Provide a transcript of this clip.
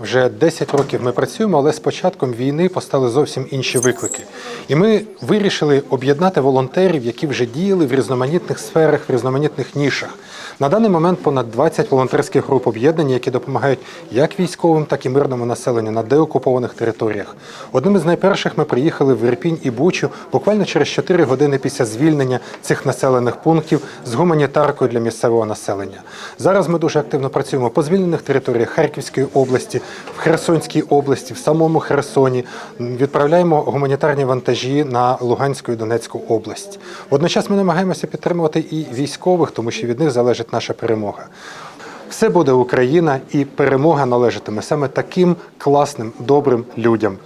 Вже 10 років ми працюємо, але з початком війни постали зовсім інші виклики. І ми вирішили об'єднати волонтерів, які вже діяли в різноманітних сферах, в різноманітних нішах. На даний момент понад 20 волонтерських груп об'єднані, які допомагають як військовим, так і мирному населенню на деокупованих територіях. Одним із найперших ми приїхали в Ірпінь і Бучу буквально через 4 години після звільнення цих населених пунктів з гуманітаркою для місцевого населення. Зараз ми дуже активно працюємо по звільнених територіях Харківської області, в Херсонській області, в самому Херсоні. Відправляємо гуманітарні вантажі на Луганську і Донецьку область. Водночас ми намагаємося підтримувати і військових, тому що від них залежить наша перемога. Все буде Україна, і перемога належатиме саме таким класним, добрим людям.